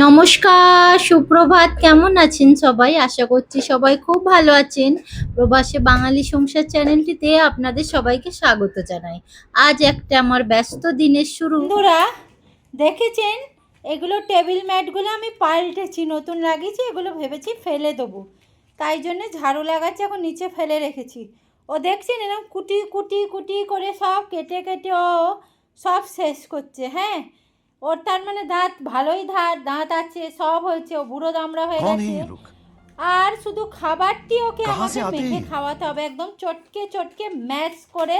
নমস্কার, সুপ্রভাত। কেমন আছেন সবাই? আশা করছি সবাই খুব ভালো আছেন। প্রবাসে বাঙালি সংসার চ্যানেলটিতে আপনাদের সবাইকে স্বাগত জানাই। আজ একটা আমার ব্যস্ত দিনের শুরু। বন্ধুরা, দেখেছেন? এগুলো টেবিল ম্যাটগুলো আমি পাল্টেছি। নতুন লাগিয়েছি, এগুলো ভেবেছি ফেলে দেবো। তাই জন্য ঝাড়ু লাগাচ্ছি, এখন নিচে ফেলে রেখেছি। ও দেখছেন এরকম কুটি কুটি কুটি করে সব কেটে কেটে ও সব শেষ করছে হ্যাঁ? ওর তার মানে দাঁত ভালোই দাঁত দাঁত আছে সব হয়েছে ও বুড়ো দামড়া হয়ে গেছে। আর শুধু খাবারটি ওকে আমাকে মেখে খাওয়াতে হবে একদম চটকে চটকে ম্যাচ করে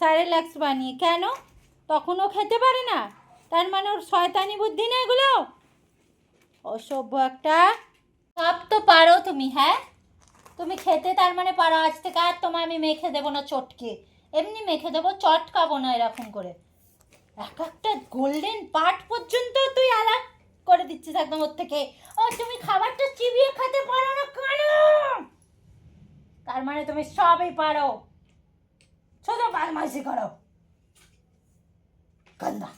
স্যারেলাক্স বানিয়ে। কেন? তখন ও খেতে পারে না। তার মানে ওর শয়তানি বুদ্ধি না এগুলো? অসভ্য একটা। সব তো পারো তুমি হ্যাঁ? তুমি খেতে তার মানে পারো আজ থেকে আর তোমায় আমি মেখে দেবো না চটকে। এমনি মেখে দেবো চটকাবো না এরকম করে। এক একটা গোল্ডেন পার্ট পর্যন্ত তুই আলাপ করে দিচ্ছিস একদম ওর থেকে। ও, তুমি খাবারটা চিবিয়ে খেতে পারো না কেন? তার মানে তুমি সবই পারো। শুধু বদমাইশি করো। গন্দা।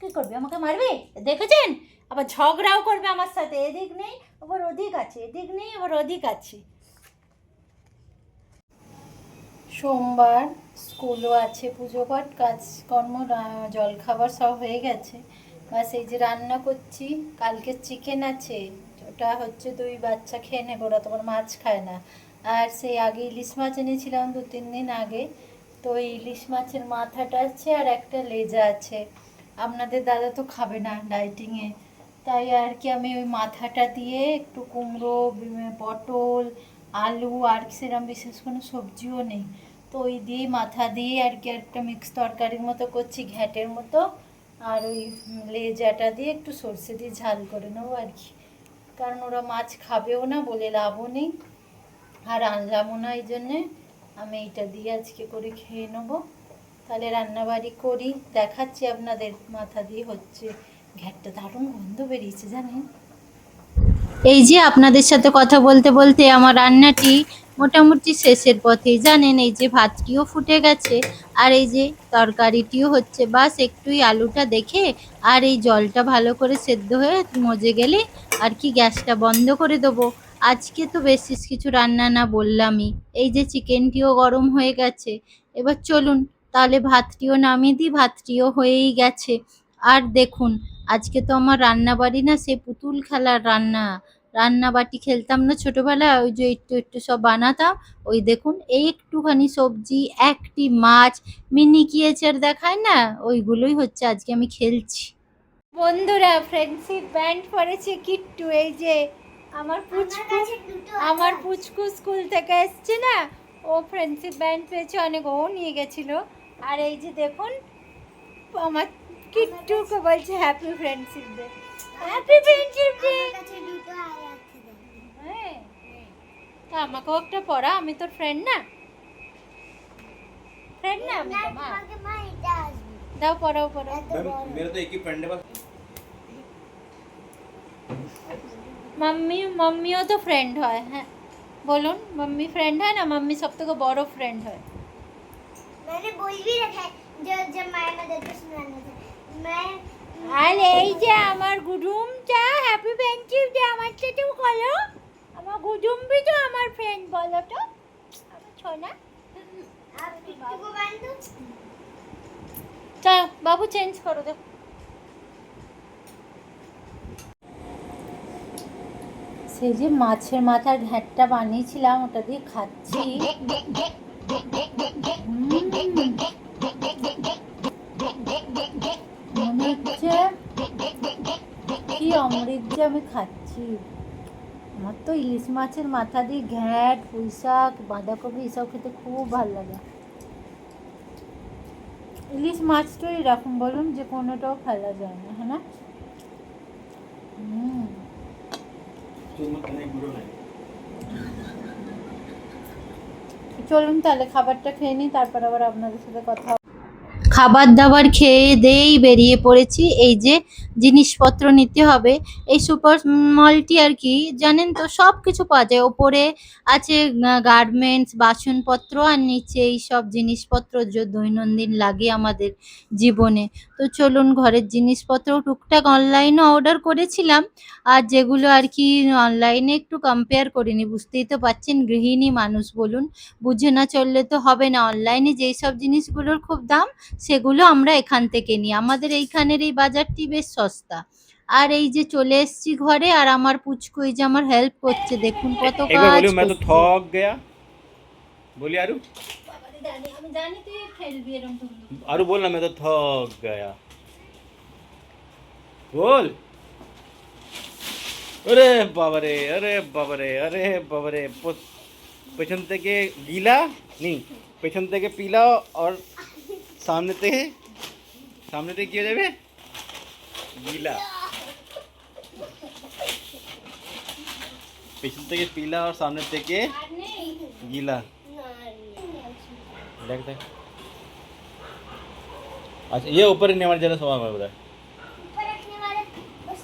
কি করবি, আমাকে মারবি? দেখেছেন? আবার ঝগড়াও করবে আমার সাথে। এদিক নেই আবার ওদিক আছে। এদিক নেই আবার ওদিক আছে। সোমবার স্কুলও আছে পুজো পাঠ, কাজকর্ম জলখাবার সব হয়ে গেছে। বাস এই যে রান্না করছি, কালকে চিকেন আছে, ওটা হচ্ছে দুই বাচ্চা খেয়ে নেবে, ওরা তোমার মাছ খায় না। আর সেই আগে ইলিশ মাছ এনেছিলাম দু তিন দিন আগে, তো ইলিশ মাছের মাথাটা আছে আর একটা লেজা আছে। আপনাদের দাদা তো খাবে না ডাইটিংয়ে তাই আর কি আমি ওই মাথাটা দিয়ে একটু কুমড়ো পটল আলু আর সেরকম বিশেষ কোনো সবজিও নেই। তো ওই দিয়ে মাথা দিয়ে আর কি একটা মিক্স তরকারির মতো করছি, ঘ্যাটের মতো। আর ওই লেজাটা দিয়ে একটু সর্ষে দিয়ে ঝাল করে নেব আর কি। কারণ ওরা মাছ খাবেও না বলে লাভও নেই। আর আনলামও না এই জন্যে। আমি এইটা দিয়ে আজকে করে খেয়ে নেব। তাহলে রান্নাবাড়ি করি, দেখাচ্ছি আপনাদের। মাথা দিয়ে হচ্ছে, ঘ্যাটটা দারুণ গন্ধ বেরিয়েছে জানেন? এই যে আপনাদের সাথে কথা বলতে বলতে আমার রান্নাটি মোটামুটি শেষের পথেই। জানেন, এই যে ভাতটিও ফুটে গেছে, আর এই যে তরকারিটিও হচ্ছে। বাস, একটুই আলুটা দেখে আর এই জলটা ভালো করে সেদ্ধ হয়ে মজে গেলে আর কি গ্যাসটা বন্ধ করে দেবো। আজকে তো বেশি কিছু রান্না না বললামই। এই যে চিকেনটিও গরম হয়ে গেছে। এবার চলুন, তাহলে ভাতটিও নামিয়ে দিই, ভাতটিও হয়েই গেছে। আর দেখুন আজকে তো আমার রান্না বাড়ি না সে পুতুল খেলার রান্না। রান্না বাটি খেলতাম না ছোটবেলায় ওই যে একটু একটু সব বানাতাম। ওই দেখুন এই একটুখানি সবজি একটি মাছ মিনি কিয়েচার দেখায় না? ওইগুলোই হচ্ছে আজকে আমি খেলছি। বন্ধুরা ফ্রেন্ডশিপ ব্যান্ড পড়েছে কিট্টু এই যে আমার পুচকু আমার পুচকু স্কুল থেকে এসছে না? ও ফ্রেন্ডশিপ ব্যান্ড পেয়েছে অনেক ও নিয়ে গেছিল। আর এই যে দেখুন আমার কিট্টুকে বলছে happy friendship day happy friendship day হ্যাঁ তা আমাকেও একটা পড়া আমি তোর ফ্রেন্ড না ফ্রেন্ড না আমি তোমার দাও পড়াও পড়াও मेरा तो एक ही फ्रेंड है बस মাম্মি মাম্মিও তো ফ্রেন্ড হয় হ্যাঁ বলুন মাম্মি ফ্রেন্ড হয় না মাম্মি সব থেকে বড় ফ্রেন্ড হয় मैंने बोल भी रखा है जो जब माया मदद को सुनाना था मैं আর এই যে আমার গুডুমটা হ্যাপি ফ্রেন্ডশিপ যে আমার সাথেও করো আমার গুডুম্বি তো আমার ফ্রেন্ড বলো তো আমার বাবু চেঞ্জ করো দেখো সেই যে মাছের মাথার ঘ্যাটটা বানিয়েছিলাম ওটা দিয়ে খাচ্ছি যে আমি খাচ্ছি। আমার তো ইলিশ মাছের মাথা দিয়ে ঘ্যাঁট পুঁই শাক বাঁধাকপি এসব খেতে খুব ভালো লাগে। ইলিশ মাছ তো এরকম বলুন যে কোনোটাও ফেলা যায় না হ্যাঁ না? চলুন তাহলে খাবারটা খেয়ে নিই, তারপর আবার আপনাদের সাথে কথা খাবার দাবার খেয়ে দেই বেরিয়ে পড়েছি। এই যে জিনিসপত্র নিতে হবে, এই সুপার মলটি আর কি, জানেন তো সব কিছু পাওয়া যায়। ওপরে আছে গার্মেন্টস বাসনপত্র, আর নিচে এই সব জিনিসপত্র যে দৈনন্দিন লাগে আমাদের জীবনে। তো চলুন ঘরের জিনিসপত্র টুকটাক অনলাইনে অর্ডার করেছিলাম, আর যেগুলো আর কি অনলাইনে একটু কম্পেয়ার করিনি বুঝতেই তো পারছেন গৃহিণী মানুষ বলুন, বুঝে না চললে তো হবে না। অনলাইনে যেই সব জিনিসগুলোর খুব দাম সেগুলো আমরা এখান থেকে নিই। আমাদের এইখানের এই বাজারটি বেশ সস্তা। আর এই যে চলে এসছি ঘরে আর আমার পুচকু এই যে আমার হেল্প করছে দেখুন কত কাজ গেয়া। বলি আরু। আরু বল না বল। আরে বাবারে আরে বাবারে আরে বাবারে পেছন থেকে গিলা নি পেছন থেকে পিলাও আর সামনে থেকে সামনে থেকে কি হয়ে যাবে গিলা পেছন থেকে পিলা আর সামনে থেকে গিলা देख देख अच्छा ये ऊपर ही नेवार जरा सवा में बताए ऊपर रखने वाले बस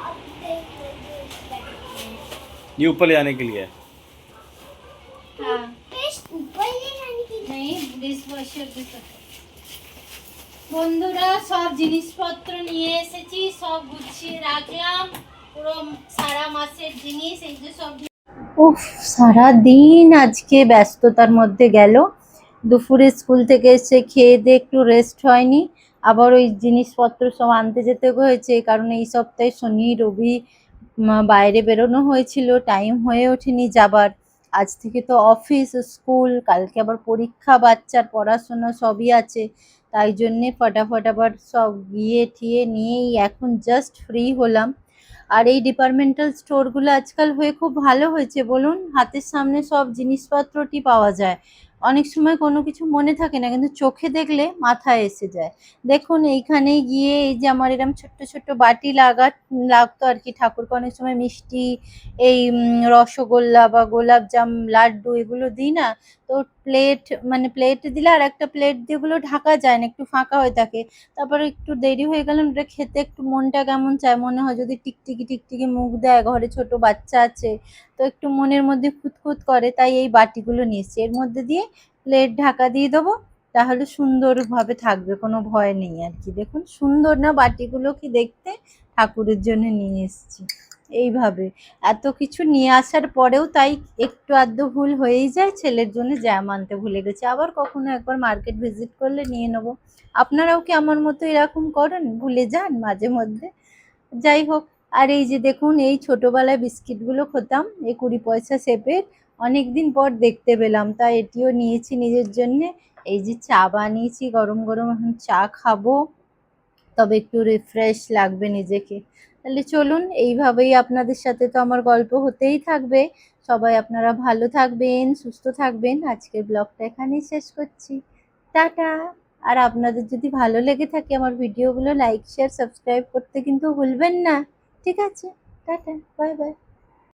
आप देख लीजिए ये ऊपर ले जाने के लिए है বন্ধুরা, সব জিনিসপত্র নিয়ে এসেছি, সব গুছিয়ে রাখলাম। পুরো সারা মাসের জিনিস, এই যে সব উফ, সারা দিন আজকে ব্যস্ততার মধ্যে গেল। দুপুরে স্কুল থেকে এসে খেয়ে দিয়ে একটু রেস্ট হয়নি। আবার ওই জিনিসপত্র সব আনতে যেতে হয়েছে কারণ এই সপ্তাহে শনি, রবি বাইরে বেরোনো হয়েছিল টাইম হয়ে ওঠেনি যাবার। আজ থেকে তো অফিস স্কুল কালকে আবার পরীক্ষা, বাচ্চার পড়াশোনা সবই আছে। তাই জন্যে ফটাফট আবার সব গিয়ে ঠিয়ে নিয়েই এখন জাস্ট ফ্রি হলাম। আর এই ডিপার্টমেন্টাল স্টোরগুলো আজকাল হয়ে খুব ভালো হয়েছে, বলুন? হাতের সামনে সব জিনিসপত্রটি পাওয়া যায়। অনেক সময় কোনো কিছু মনে থাকে না, কিন্তু চোখে দেখলে মাথায় এসে যায়। দেখুন এইখানে গিয়ে এই যে আমার এরকম ছোট্ট ছোট্ট বাটি লাগা, লাগতো আর কি ঠাকুরকে অনেক সময় মিষ্টি, এই রসগোল্লা বা গোলাপ জাম লাড্ডু এগুলো দিই না তো প্লেট মানে প্লেট দিলে আর একটা প্লেট দিয়ে ওগুলো ঢাকা যায় না, একটু ফাঁকা হয়ে থাকে। তারপরে একটু দেরি হয়ে গেল ওটা খেতে একটু মনটা কেমন চায়, মনে হয় যদি টিকটিকি টিকটিকি মুখ দেয়, ঘরে ছোট বাচ্চা আছে, তো একটু মনের মধ্যে খুঁতখুত করে, তাই এই বাটিগুলো নিয়েছি এর মধ্যে দিয়ে প্লেট ঢাকা দিয়ে দেবো, তাহলে সুন্দরভাবে থাকবে, কোনো ভয় নেই আর কি। দেখুন, সুন্দর না বাটিগুলো কি দেখতে? ঠাকুরের জন্য নিয়ে এসেছি। এইভাবে। এত কিছু নিয়ে আসার পরেও তাই একটু আধটু ভুল হয়েই যায়, ছেলের জন্য জ্যাম আনতে ভুলে গেছে। আবার কখনো একবার মার্কেট ভিজিট করলে নিয়ে নেব। আপনারাও কি আমার মতো এরকম করেন? ভুলে যান মাঝে মধ্যে। যাই হোক, আর এই যে দেখুন, এই ছোটোবেলায় বিস্কিটগুলো খেতাম, এই কুড়ি পয়সা সেপের অনেক দিন পর দেখতে পেলাম। তাই এটিও নিয়েছি নিজের জন্যে। এই যে চা বানিয়েছি, গরম গরম এখন চা খাব। তবে একটু রিফ্রেশ লাগবে নিজেকে। তাহলে চলুন, এইভাবেই আপনাদের সাথে তো আমার গল্প হতেই থাকবে। সবাই আপনারা ভালো থাকবেন, সুস্থ থাকবেন। আজকের ব্লগটা এখানেই শেষ করছি। টাটা! আর আপনাদের যদি ভালো লেগে থাকে আমার ভিডিওগুলো লাইক শেয়ার সাবস্ক্রাইব করতে কিন্তু ভুলবেন না। ঠিক আছে? টাটা! Bye bye